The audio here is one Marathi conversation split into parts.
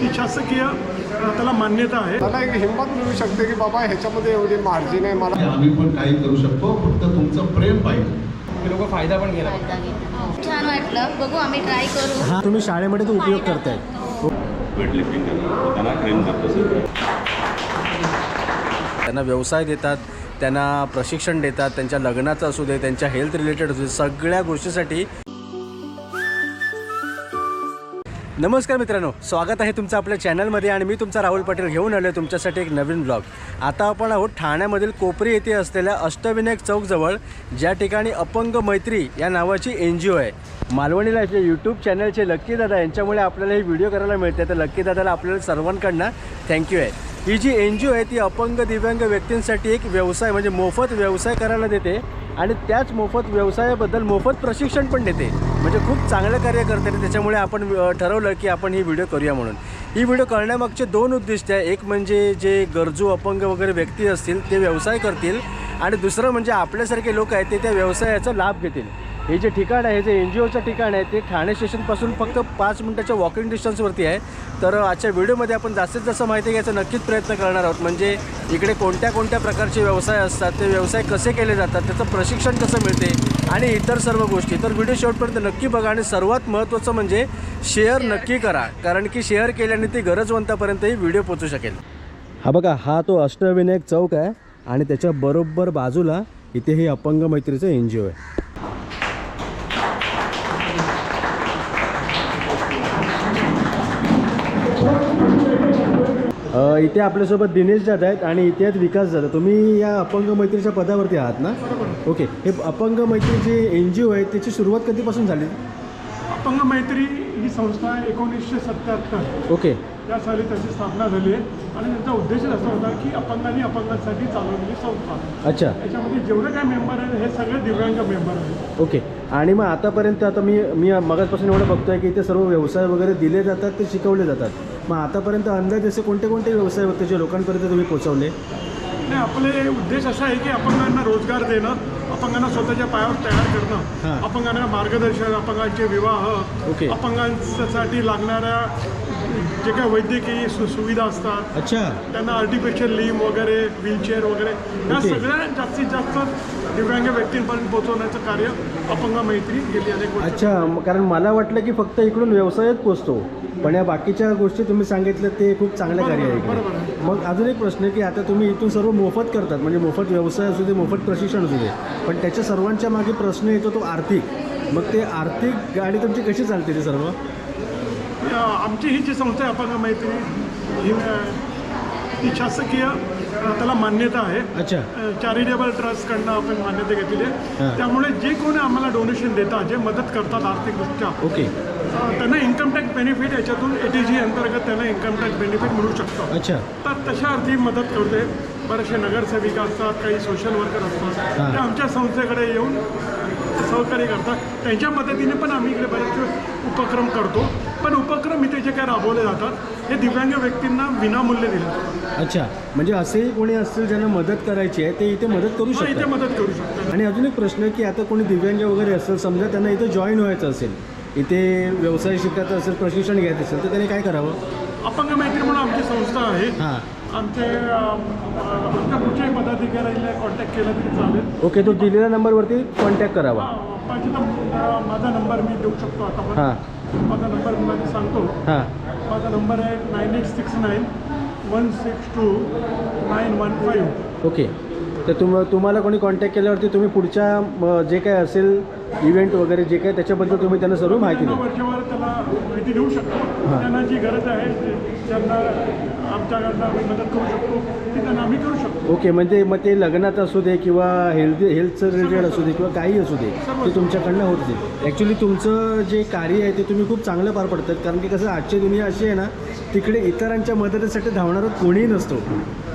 ती शासकीय त्याला मान्यता आहे. त्याला एक हिंमत मिळू शकते की बाबा ह्याच्यामध्ये एवढी मार्जिन आहे मला आम्ही पण काही करू शकतो फक्त तुमचं प्रेम पाहिजे. लोक फायदा पण घेणार फायदा घेतात. खूप छान वाटलं. बघू आम्ही ट्राय करू. हा तुम्ही शाळेमध्ये तो उपयोग करताय. वेटलिफ्टिंग करतो त्यांना ट्रेन करतो सर त्यांना व्यवसाय देतात त्यांना प्रशिक्षण देतात त्यांच्या लग्नाचं असू दे त्यांच्या हेल्थ रिलेटेड असू दे सगळ्या गोष्टीसाठी नमस्कार मित्रांनो स्वागत आहे तुमचं आपल्या चॅनलमध्ये आणि मी तुमचा राहुल पाटील घेऊन आलो आहे तुमच्यासाठी एक नवीन ब्लॉग आता आपण आहोत ठाण्यामधील कोपरी येथे असलेल्या अष्टविनायक चौकजवळ ज्या ठिकाणी अपंग मैत्री या नावाची एन जी ओ आहे. मालवणी लाईफ यूट्यूब चॅनलचे लक्की दादा यांच्यामुळे आपल्याला हे व्हिडिओ करायला मिळते. तर लक्की दादाला आपल्याला सर्वांकडनं थँक्यू आहे. ही जी एन जी ओ आहे ती अपंग दिव्यांग व्यक्तींसाठी एक व्यवसाय म्हणजे मोफत व्यवसाय करायला देते. आणि त्याच मोफत व्यवसायाबद्दल मोफत प्रशिक्षण पण देते. म्हणजे खूप चांगलं कार्य करते आणि त्याच्यामुळे आपण ठरवलं की आपण ही व्हिडिओ करूया म्हणून. ही व्हिडिओ करण्यामागचे दोन उद्दिष्ट आहे. एक म्हणजे जे गरजू अपंग वगैरे व्यक्ती असतील ते व्यवसाय करतील. आणि दुसरं म्हणजे आपल्यासारखे लोक आहेत ते त्या व्यवसायाचा लाभ घेतील. हे जे ठिकाण आहे जे एन जी ओचं ठिकाण आहे ते ठाणे स्टेशनपासून फक्त पाच मिनटाच्या वॉकिंग डिस्टन्सवरती आहे. तर आजच्या व्हिडिओमध्ये आपण जास्तीत जास्त माहिती घ्यायचा नक्कीच प्रयत्न करणार आहोत. म्हणजे इकडे कोणत्या कोणत्या प्रकारचे व्यवसाय असतात ते व्यवसाय कसे केले जातात त्याचं प्रशिक्षण कसं मिळते आणि इतर सर्व गोष्टी. तर व्हिडिओ शेवटपर्यंत नक्की बघा आणि सर्वात महत्त्वाचं म्हणजे शेअर नक्की करा. कारण की शेअर केल्याने ती गरजवंतापर्यंतही व्हिडिओ पोचू शकेल. हा बघा हा तो अष्टविनायक चौक आहे आणि त्याच्या बरोबर बाजूला इथे हे अपंग मैत्रीचं एन जी ओ आहे. इथे आपल्यासोबत दिनेश जात आहेत आणि इथे आहेत विकास जाधव तुम्ही या अपंग मैत्रीच्या पदावरती आहात ना? ओके. हे अपंग मैत्री जे एन जी ओ आहे त्याची सुरुवात कधीपासून झाली? अपंग मैत्री ही संस्था एकोणीसशे सत्याहत्तर ओके. या साली त्याची स्थापना झाली आहे. आणि त्यांचा उद्देश असा होता की अपंगांनी अपंगांसाठी चालवलेली संस्था. अच्छा. याच्यामध्ये जेवढे काय मेंबर आहेत हे सगळे दिव्यांग मेंबर आहेत. ओके. आणि मग आतापर्यंत आता मी मी मगाचपासून एवढं बघतोय की इथे सर्व व्यवसाय वगैरे दिले जातात ते शिकवले जातात मग आतापर्यंत अंदाज असे कोणते कोणते व्यवसाय होते जे लोकांपर्यंत तुम्ही पोहोचवले आणि आपले उद्देश असा आहे की अपंगांना रोजगार देणं अपंगांना स्वतःच्या पायावर तयार. करणं अपंगांना मार्गदर्शन अपंगांचे विवाह ओके. अपंगांसाठी लागणाऱ्या जे काय वैद्यकीय सुविधा असतात अच्छा त्यांना आर्टिफिशियल लिम वगैरे व्हीलचेअर वगैरे या. सगळ्या जास्तीत जास्त दिव्यांग व्यक्तींपर्यंत पोहोचवण्याचं कार्य अपंग मैत्री गेली अनेक वर्ष. अच्छा म- कारण मला वाटलं की फक्त इकडून व्यवसायच पोचतो पण या बाकीच्या गोष्टी तुम्ही सांगितलं ते खूप चांगलं कार्य आहे बरोबर, इकडे. मग अजून एक प्रश्न आहे की आता तुम्ही इथून सर्व मोफत करतात म्हणजे मोफत व्यवसाय असू दे मोफत प्रशिक्षण असू दे. पण त्याच्या सर्वांच्या मागे प्रश्न येतो तो आर्थिक. मग ते आर्थिक गाडी तुमची कशी चालते ते सर्व? आमची ही जी संस्था आहे अपंग मैत्री ही अ, ती शासकीय त्याला मान्यता आहे. अच्छा. चॅरिटेबल ट्रस्टकडनं आपण मान्यता घेतलेली हां. आहे त्यामुळे जे कोणी आम्हाला डोनेशन देतात जे मदत करतात आर्थिकदृष्ट्या ओके. त्यांना इन्कम टॅक्स बेनिफिट याच्यातून ए टी जी अंतर्गत त्यांना इन्कम टॅक्स बेनिफिट मिळू शकतं. अच्छा. तर तशा अर्थी मदत करते. बरेचसे नगरसेविका असतात काही सोशल वर्कर असतात. ते आमच्या संस्थेकडे येऊन सहकार्य करतात. त्यांच्या मदतीने पण आम्ही इकडे बरेचसे उपक्रम करतो. पण उपक्रम इथे जे काय राबवले जातात हे दिव्यांग व्यक्तींना विनामूल्य दिले जातात. अच्छा म्हणजे असेही कोणी असतील ज्यांना मदत करायची आहे ते इथे मदत करू हा, इथे शकतात? मदत करू शकतात. आणि अजून एक प्रश्न आहे की आता कोणी दिव्यांग वगैरे असेल समजा त्यांना इथे जॉईन व्हायचं असेल इथे व्यवसाय शिकायचं असेल प्रशिक्षण घ्यायचं असेल तर त्यांनी काय करावं? अपंग मैत्री म्हणून आमची संस्था आहे. हां. आमचे अ, आमच्या कुठच्याही पदाधिकाऱ्यांना कॉन्टॅक्ट केला तरी चालेल. ओके तो दिलेल्या नंबरवरती कॉन्टॅक्ट करावा. माझी तर माझा नंबर मी देऊ शकतो आता पण. हां. माझा नंबर मी सांगतो. हां. माझा नंबर आहे nine eight six nine one six two nine one five okay. तर तुम तुम्हाला कोणी कॉन्टॅक्ट केल्यावरती तुम्ही पुढच्या जे काय असेल इव्हेंट वगैरे जे काय त्याच्याबद्दल तुम्ही त्यांना सर्व माहिती द्या. त्याला माहिती देऊ शकतो. त्यांना जी गरज आहे ज्यांना आमच्याकडनं आम्ही मदत करू शकतो. ती त्यांना आम्ही करू शकतो. ओके म्हणजे मग ते लग्नात असू दे किंवा हेल्थ हेल्थचं रिलेटेड असू दे किंवा काही असू दे ते तुमच्याकडनं होत दे ॲक्च्युली तुमचं जे कार्य आहे ते तुम्ही खूप चांगलं पार पडतात. कारण की कसं आजची दुनिया अशी आहे ना तिकडे इतरांच्या मदतीसाठी धावणारा कोणीही नसतो.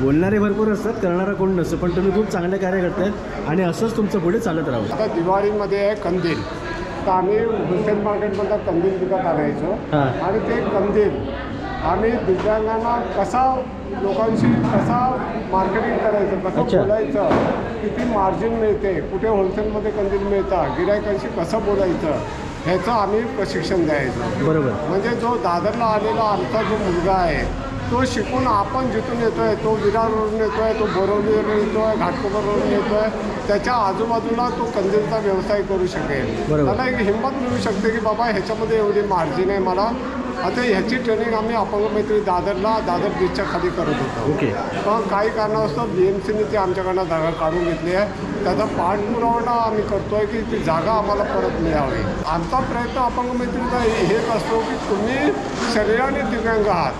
बोलणारे भरपूर असतात करणारा कोण नसतं. पण तुम्ही खूप चांगलं कार्य करतायत आणि असंच तुमचं पुढे चालत राहू आता दिवाळीमध्ये आहे कंदील. तर आम्ही होलसेल मार्केटमधनं कंदील विकत आणायचो. आणि ते कंदील आम्ही दिव्यांगांना कसा लोकांशी कसा मार्केटिंग करायचं कसं अच्छा. बोलायचं किती मार्जिन मिळते कुठे होलसेलमध्ये कंदील मिळतात गिरायकांशी कसं बोलायचं ह्याचं आम्ही प्रशिक्षण द्यायचं बरोबर म्हणजे जो दादरला आलेला आमचा जो मुलगा आहे तो शिकून आपण जिथून येतोय तो विरारवरून येतोय तो बोरवलीवरून येतोय घाटकोपरवरून येतोय त्याच्या आजूबाजूला तो कंदीलचा व्यवसाय करू शकेल बरोबर. त्याला एक हिंमत मिळू शकते की बाबा ह्याच्यामध्ये एवढी मार्जिन आहे मला आता ह्याची ट्रेनिंग आम्ही अपंग मैत्री दादरला दादर बीचच्या खाली करत होतो. ओके. पण काही कारणास्तव बी एम सीने ती आमच्याकडनं जागा काढून घेतली आहे. त्याचा पाठपुरावा आम्ही करतोय की ती जागा आम्हाला परत मिळावी. आमचा प्रयत्न अपंग मैत्रीचा हे- हेच असतो की तुम्ही शरीराने दिव्यांग आहात.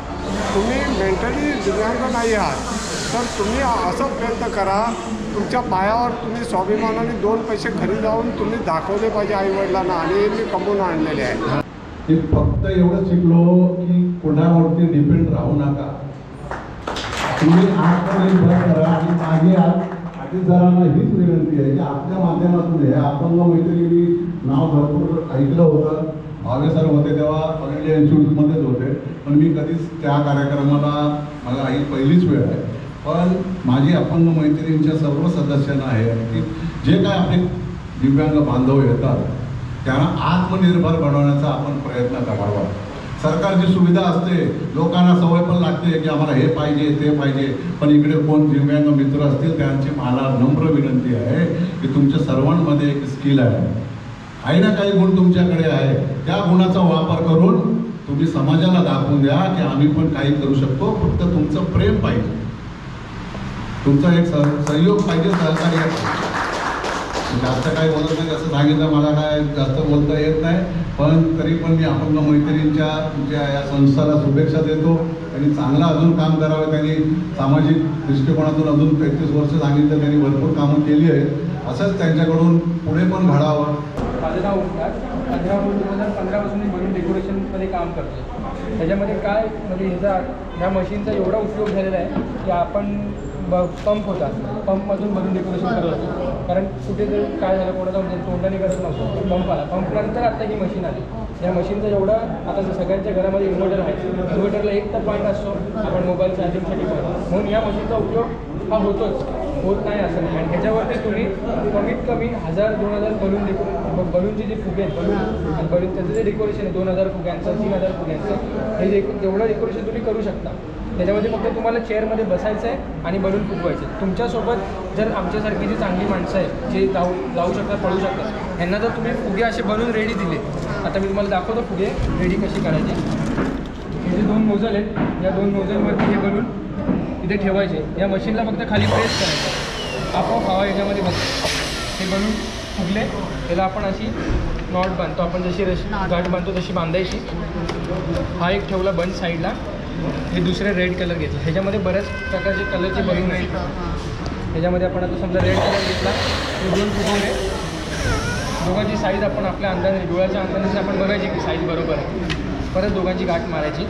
तुम्ही मेंटली दिव्यांग नाही आहात. तर तुम्ही असा प्रयत्न करा तुमच्या पायावर तुम्ही स्वाभिमानाने दोन पैसे घरी जाऊन तुम्ही दाखवले पाहिजे आईवडिलांना. आणि हे मी कमवून आणलेले आहे. ते फक्त एवढं शिकलो की कोणावरती डिपेंड राहू नका. तुम्ही आत्मनिर्भर करा आणि मागे आधी पाटीलसरांना हीच विनंती आहे की आपल्या माध्यमातून हे अपंग मैत्रिणी नाव भरपूर ऐकलं होतं. भावे सर होते तेव्हा ऑल इंडिया इन्स्टिट्यूटमध्येच होते. पण मी कधीच त्या कार्यक्रमाला मला ही पहिलीच वेळ आहे. पण माझी अपंग मैत्रिणींच्या सर्व सदस्यांना आहे की जे काय आपले दिव्यांग बांधव येतात त्यांना आत्मनिर्भर बनवण्याचा आपण प्रयत्न करावा. सरकारची सुविधा असते लोकांना सवय पण लागते की आम्हाला हे पाहिजे ते पाहिजे. पण इकडे कोण दिव्यांग मित्र असतील त्यांची मला नम्र विनंती आहे की तुमच्या सर्वांमध्ये एक स्किल आहे. काही ना काही गुण तुमच्याकडे आहे. त्या गुणाचा वापर करून तुम्ही समाजाला दाखवून द्या की आम्ही पण काही करू शकतो. फक्त तुमचं प्रेम पाहिजे. तुमचा एक सह सहयोग पाहिजे सहकार्य पाहिजे. म्हणजे जास्त काय बोलत नाही असं सांगितलं मला काय जास्त बोलता येत नाही. पण तरी पण मी अपंग मैत्रिणींच्या तुमच्या या संस्थाला शुभेच्छा देतो. त्यांनी चांगलं अजून काम करावं त्यांनी सामाजिक दृष्टिकोनातून अजून तेहतीस वर्ष सांगितलं त्यांनी भरपूर कामं केली आहेत. असंच त्यांच्याकडून पुढे पण घडावं. माझं नाव ओंकार पंधरा दोन हजार पंधरापासून मी बलून डेकोरेशनमध्ये काम करतो त्याच्यामध्ये काय म्हणजे ह्याचा ह्या मशीनचा एवढा उपयोग झालेला आहे की आपण ब पंप होता पंपमधून बलून डेकोरेशन करत होतो कारण कुठे जर काय झालं कोणाला म्हणजे तोंडाने करत नव्हतो. पंप आला. पंपनंतर आता ही मशीन आली. या मशीनचा एवढा आता जर सगळ्यांच्या घरामध्ये इन्व्हर्टर आहे इन्व्हर्टरला एक तर पॉईंट असतो आपण मोबाईल चार्जिंगसाठी म्हणून या मशीनचा उपयोग हा होतोच. होत नाही असं नाही. आणि ह्याच्यावरती तुम्ही कमीत कमी हजार दोन हजार बलून डेकोरेशन बलूनचे जे फुगे आहेत बलून आणि बलून त्याचं जे डेकोरेशन आहे दोन हजार फुग्यांचं तीन हजार फुग्यांचं हे जे जेवढं डेकोरेशन तुम्ही करू शकता. त्याच्यामध्ये फक्त तुम्हाला चेअरमध्ये बसायचं आहे आणि बलून फुगवायचे तुमच्यासोबत जर आमच्यासारखी जी चांगली माणसं आहेत जे जाऊ जाऊ शकतात पळू शकतात ह्यांना जर तुम्ही फुगे असे बनवून रेडी दिले आता मी तुम्हाला दाखवतो फुगे रेडी कशी करायची. हे दोन मोजल आहेत या दोन मोजलवरती हे बलून इथे ठेवायचे. या मशीनला फक्त खाली प्रेस करायचं. आपोआप हवा याच्यामध्ये बघतो हे बलून फुगले. त्याला आपण अशी नॉट बांधतो. आपण जशी रश गाठ बांधतो तशी बांधायची. हा एक ठेवला बंद साईडला हे दुसरे रेड कलर घेतलं. ह्याच्यामध्ये बऱ्याच प्रकारचे कलरचे बलून आहेत ह्याच्यामध्ये आपण आता समजा रेड कलर घेतला. हे दोन फुगवले दोघांची साईज आपण आपल्या अंदाजाने डोळ्याच्या अंदाजाने आपण बघायची की साईज बरोबर आहे. परत दोघांची गाठ मारायची.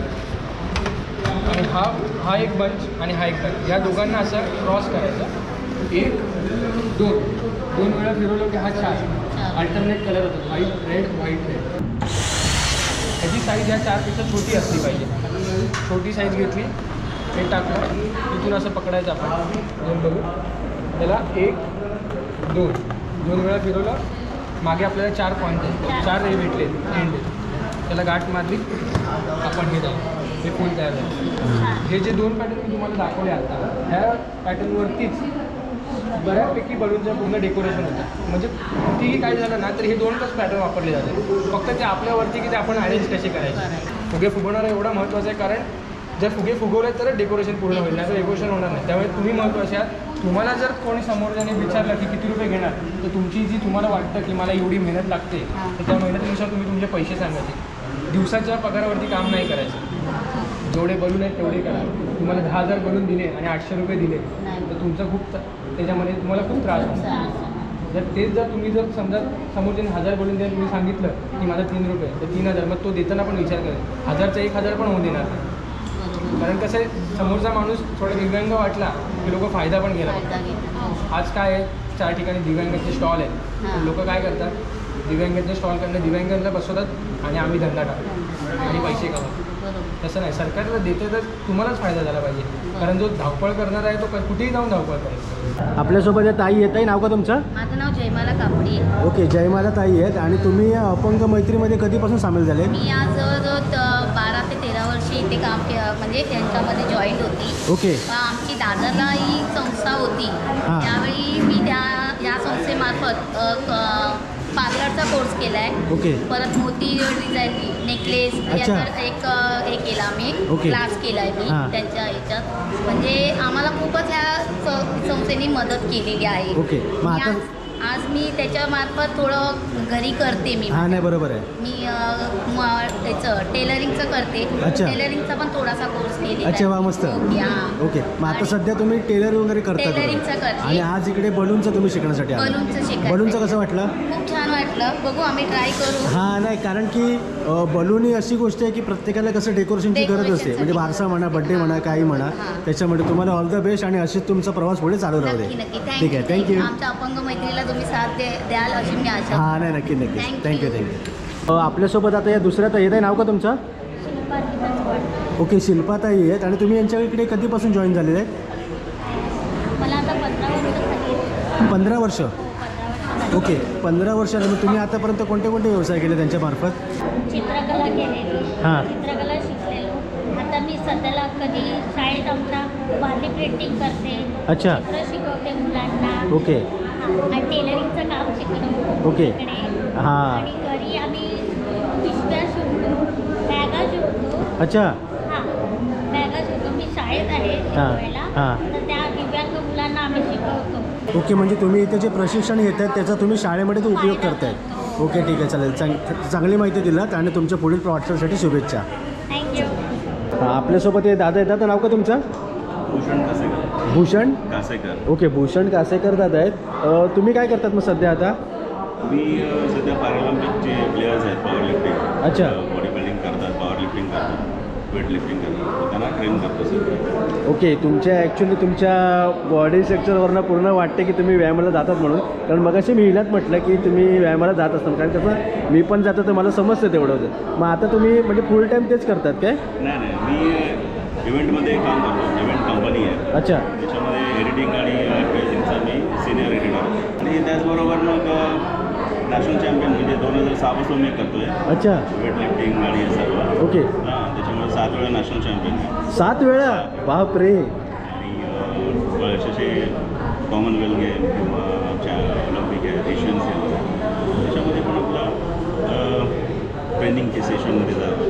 आणि हा हा एक बंच आणि हा एक बंच. या दोघांना असं क्रॉस करायचं. एक दोन. दोन वेळा फिरवलं की हा चार. अल्टरनेट कलर होतो. व्हाईट रेड व्हाईट रेड ह्याची साईज ह्या चारपेक्षा छोटी असली पाहिजे. छोटी साईज घेतली हे टाकलं. इथून असं पकडायचं आपण. दोन बघू. त्याला एक दोन. दोन वेळा फिरवलं. मागे आपल्याला चार पॉईंट आहेत. चार हे भेटले. एंड त्याला गाठ मारली आपण हे जाऊ. हे फुल तयार झालं. हे जे दोन पॅटर्न मी तुम्हाला दाखवले आता ह्या पॅटर्नवरतीच बऱ्यापैकी बलूनचं पूर्ण डेकोरेशन होतं म्हणजे कितीही काय झालं ना तर हे दोनच पॅटर्न वापरले जाते फक्त ते आपल्यावरती की ते आपण अरेंज कसे करायचे. फुगे फुगवणारा एवढा महत्त्वाचं आहे कारण जर फुगे फुगवले तर डेकोरेशन पूर्ण होईल नाही तर डेकोरेशन होणार नाही. त्यामुळे तुम्ही महत्त्वाचे आहात. तुम्हाला जर कोणी समोरच्याने विचारलं की किती रुपये घेणार तर तुमची जी तुम्हाला वाटतं की मला एवढी मेहनत लागते तर त्या मेहनतीनुसार तुम्ही तुमचे पैसे सांगायचे. दिवसाच्या पगारावरती काम नाही करायचं जेवढे बलून आहेत तेवढे करा तुम्हाला दहा हजार बलून दिले आणि आठशे रुपये दिले तर तुमचं खूप त्याच्यामध्ये तुम्हाला खूप त्रास होतो जर तेच जर तुम्ही जर समजा समोरच्याने हजार बलून द्यायला तुम्ही सांगितलं की माझा तीन रुपये तर तीन हजार मग तो देताना पण विचार करेल हजारचा एक हजार पण होऊन देणार. कारण कसं आहे समोरचा माणूस थोडा दिव्यांग वाटला की लोक फायदा पण. घेतो हो. आज काय आहे चार ठिकाणी दिव्यांगाचे स्टॉल आहेत. लोक काय करतात दिव्यांगाचे स्टॉल करणं दिव्यांगांना बसवतात आणि आम्ही धंदा टाकतो. आणि पैसे कमवतो. तसं नाही. सरकारला देते तर तुम्हालाच फायदा झाला पाहिजे. कारण जो धावपळ करणार आहे तो कुठेही जाऊन धावपळ करेल. आपल्यासोबत या ताई येत आहे. नाव का तुमचं? माझं नाव जयमाला कापडी. ओके जयमाला ताई आहेत. आणि तुम्ही या अपंग मैत्रीमध्ये कधीपासून सामील झाले? मी आज जवळजवळ बारा ते तेरा वर्षी इथे काम के म्हणजे त्यांच्यामध्ये जॉईंट होती. ओके. आमची दादरला ही संस्था होती. त्यावेळी मी त्या या संस्थेमार्फत पार्लरचा कोर्स केला आहे ओके परत मोती डिझाईन नेकलेस. याचा एक हे केला मी ओके. क्लास केला आहे मी हां. त्यांच्या ह्याच्यात म्हणजे आम्हाला खूपच ह्या स- संस्थेने मदत केलेली आहे ओके. मग आता- आज मी त्याच्यामार्फत थोडं घरी करते मी. हां नाही बरोबर आहे. मी अ, म- त्याचं टेलरिंगचं करते. अच्छा. टेलरिंगचा पण थोडासा कोर्स केलेला अच्छा वा मस्त. ओके हां ओके. मग आता आणि सध्या तुम्ही टेलर वगैरे करता टेलरिंगचं. करते. आणि आज इकडे बलूनचं तुम्ही शिकण्यासाठी आला. बलूनचं शिकायचं बलूनचं कसं वाटलं? खूप छान वाटलं. बघू आम्ही ट्राय करू. हा नाही कारण की बलून ही अशी गोष्ट आहे की प्रत्येकाला कसं डेकोरेशनची गरज असते. म्हणजे बारसा म्हणा बड्डे म्हणा काही म्हणा. त्याच्यामुळे तुम्हाला ऑल द बेस्ट आणि अशीच तुमचा प्रवास पुढे चालू राहू दे. ठीक आहे थँक्यू आमच्या अपंग मैत्रीला तुम्ही साथ दे द्याल अशी मी आशा हां नाही नक्की नक्की. थँक्यू. थँक्यू आपल्यासोबत आता या दुसऱ्या ताई आहे नाव का तुमचं? ओके शिल्पाताई आहेत. आणि तुम्ही यांच्या इकडे कधीपासून जॉईन झालेले? आहेत पंधरा वर्ष. ओके पंधरा वर्ष झाले मग तुम्ही आतापर्यंत कोणते कोणते व्यवसाय केले त्यांच्या मार्फत चित्रकला केलेली हां. चित्रकला शिकलेलो आता मी सध्याला कधी शाळेत आमच्या वारली प्रिंटिंग करते अच्छा. चित्र शिकवते मुलांना ओके हां, आणि टेलरिंगचं काम शिकलो ओके. इकडे. हां. आणि घरी आम्ही पिशव्या शिवतो बॅगा शिवतो अच्छा हां बॅगा शिवतो मी शाळेत आहे हां. शिकवायला हां. तर त्या दिव्यांग मुलांना आम्ही शिकवतो ओके म्हणजे तुम्ही इथे जे प्रशिक्षण घेत आहेत त्याचा तुम्ही शाळेमध्ये तो उपयोग करतायत ओके ठीक आहे चालेल. चांग चांगली माहिती दिलात आणि तुमच्या पुढील वाटचालीसाठी शुभेच्छा. थँक्यू हां, आपल्यासोबत हे दादा येतात नाव का तुमचं? भूषण कासेकर. भूषण? कासेकर. ओके भूषण कासेकर दादा आहेत. तुम्ही काय करतात मग सध्या आता? मी सध्या पॅरालिम्पिकचे प्लेयर्स आहेत पॉवर लिफ्टिंग अच्छा. बॉडी बिल्डिंग करतात पॉवर लिफ्टिंग करतात. वेट लिफ्टिंग करतात. त्यांना ट्रेन करतो सर ओके तुमच्या ॲक्च्युली तुमच्या बॉडी स्ट्रक्चरवरनं पूर्ण वाटते की तुम्ही व्यायामाला जातात म्हणून. कारण मगाशी मी हिलात म्हटलं की तुम्ही व्यायामाला जात असतात. कारण कसं मी पण जातो तर मला समजतं तेवढं होतं. मग आता तुम्ही म्हणजे फुल टाईम तेच करतात काय? नाही नाही. मी इव्हेंटमध्ये काम करतो. इव्हेंट कंपनी आहे. अच्छा. त्याच्यामध्ये एडिटिंग आणि ॲडव्हर्टायझिंगचा मी सिनियर एडिटर आणि त्याचबरोबर मग नॅशनल चॅम्पियन म्हणजे दोन हजार सहापासून मी करतो आहे अच्छा. वेट लिफ्टिंग आणि हे सर्व. ओके हां त्याच्यामुळे सात वेळा नॅशनल चॅम्पियन आहे सात वेळा? बाप रे आणि बरेचसे कॉमनवेल्थ गेम किंवा आमच्या ऑलिम्पिक आहे एशियन्स गेम त्याच्यामध्ये पण आपला ट्रेनिंगचे सेशनमध्ये जातो.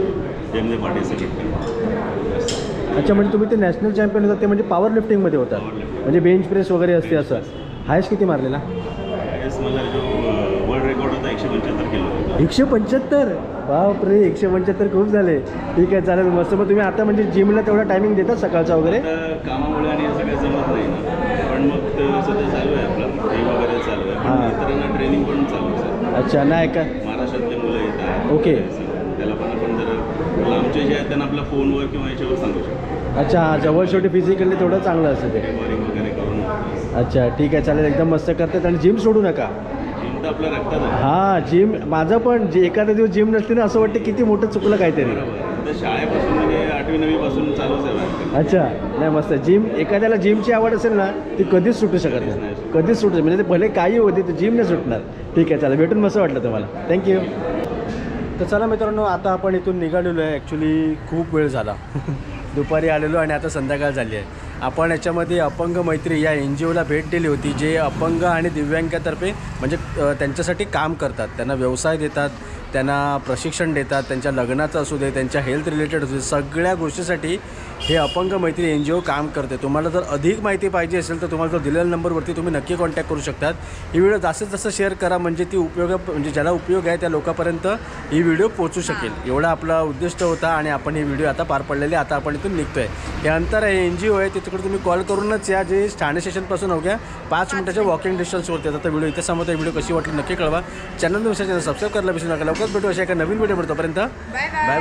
त्यामध्ये पार्टिसिपेट करतो. अच्छा म्हणजे तुम्ही ते नॅशनल चॅम्पियन होतात ते म्हणजे पॉवर लिफ्टिंगमध्ये होतात. म्हणजे बेंच प्रेस वगैरे असते असं. हायस्ट किती मारलेला? येस माझा जो वर्ल्ड रेकॉर्ड होता एकशे पंच्याहत्तर किलो. एकशे पंच्याहत्तर. बाप रे एकशे पंच्याहत्तर खूप झाले. ठीक आहे चालेल. मस्त. मग तुम्ही आता म्हणजे जिमला तेवढा टायमिंग देतात सकाळचा वगैरे? कामामुळे आणि हे सगळं जमत नाही पण मग सध्या चालू आहे आपलं. जिम वगैरे चालू आहे. हां. पण इतरांना ट्रेनिंग पण चालू आहे सर अच्छा नाही का? महाराष्ट्रातले मुलं येतात. ओके. त्याला पण आपण जरा लांबचे जे आहेत त्यांना आपल्या फोनवर किंवा याच्यावर सांगू शकतो. अच्छा हा जवळ शेवटी फिजिकली तेवढं चांगलं असतं ते. वगैरे करून. अच्छा ठीक आहे चालेल. एकदम मस्त करतात. आणि जिम सोडू नका. आहे. हां जिम माझं पण जे एखादा दिवस जिम नसते ना असं वाटतं किती मोठं चुकलं काहीतरी. तर शाळेपासून म्हणजे आठवी नववीपासून चालूच आहे व्यायाम. अच्छा नाही मस्त. जिम एखाद्याला जिमची आवड असेल ना ती कधीच सुटू शकत नाही. कधीच सुटू म्हणजे ते भले काही होते ते जिम नाही सुटणार. ठीक आहे चालेल भेटून मस्त वाटलं तुम्हाला. थँक्यू तर चला मित्रांनो आता आपण इथून निघालेलो आहे. ॲक्च्युली खूप वेळ झाला. दुपारी आलेलो आणि आता संध्याकाळ झाली आहे. आपण याच्यामध्ये अपंग मैत्री या एन जी ओला भेट दिली होती जे अपंग आणि दिव्यांगातर्फे म्हणजे त्यांच्यासाठी काम करतात. त्यांना व्यवसाय देतात त्यांना प्रशिक्षण देतात त्यांच्या लग्नाचं असू दे त्यांच्या हेल्थ रिलेटेड असू दे सगळ्या गोष्टीसाठी हे अपंग मैत्री एन जी ओ काम करते. तुम्हाला जर अधिक माहिती पाहिजे असेल तर तुम्हाला जो दिलेल्या नंबरवरती तुम्ही नक्की कॉन्टॅक्ट करू शकतात. ही व्हिडिओ जास्तीत जास्त शेअर करा म्हणजे ती उपयोग म्हणजे ज्याला उपयोग आहे त्या लोकांपर्यंत ही व्हिडिओ पोहोचू शकेल. एवढा आपला उद्दिष्ट होता आणि आपण ही व्हिडिओ आता पार पडलेली. आता आपण इथून निघतो आहे हे अंतर आहे एन जी ओ आहे. तिकडे तुम्ही कॉल करूनच या. जे ठाणे स्टेशनपासून अवघ्या पाच मिनिटाच्या वॉकिंग डिस्टन्सवरती आता व्हिडिओ इथे समोर व्हिडिओ कशी वाटली नक्की कळवा. चॅनल चॅनल सबस्क्राईब करायला विसरू नका. लवकरच भेटू अशा एका नवीन व्हिडिओ तोपर्यंत. Bye bye